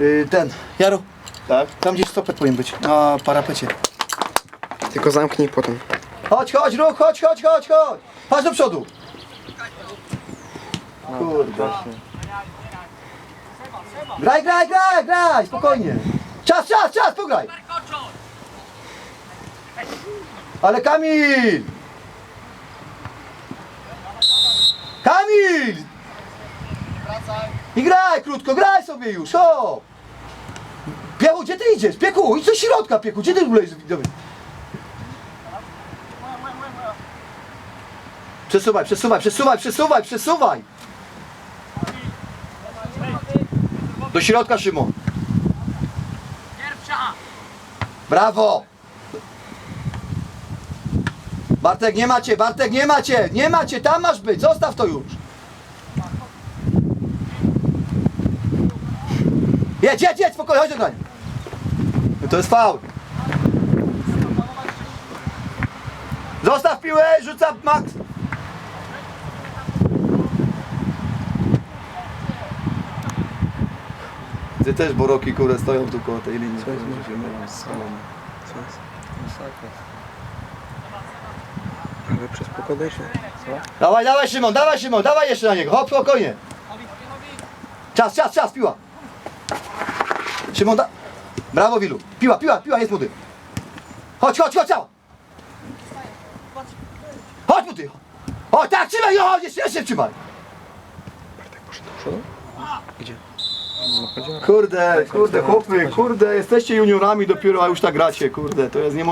Y, ten, Jaro, Tak? tam gdzieś stopet powinien być, na parapecie. Tylko zamknij potem. Chodź, chodź, ruch, chodź, chodź, chodź, chodź. Chodź do przodu. Kurde. Graj, graj, graj, graj, spokojnie. Czas, czas, czas, pograj. Ale! Kamil! I graj krótko, graj sobie już, o! Piechu, gdzie ty idziesz? Piechu, idź do środka, Piechu, gdzie ty lejesz? Przesuwaj, przesuwaj, przesuwaj, przesuwaj, przesuwaj! Do środka, Szymon. Brawo! Bartek, nie macie, Bartek, nie macie, nie macie, tam masz być, zostaw to już. Jedź, jedź, jedź, spokojnie, chodź do grania. To jest faul. Zostaw piłę, rzuca Max. Ty też boroki kurde stoją tu koło tej linii. Co jest? Że się mylą z? Ale przez pogodę się. Dawaj, dawaj Szymon, dawaj Szymon, dawaj jeszcze na niego, hop, spokojnie. Czas, czas, czas, piła. Szymon, da... Brawo Wilu, piła, piła, piła, jest młody. Chodź, chodź, chodź. Chodź młody. O tak, trzymaj, chodź, jeszcze, jeszcze trzymaj. Bartek poszedł do przodu? Gdzie? Kurde, kurde, chłopy, kurde, jesteście juniorami dopiero, a już tak gracie, kurde, to jest niemożliwe.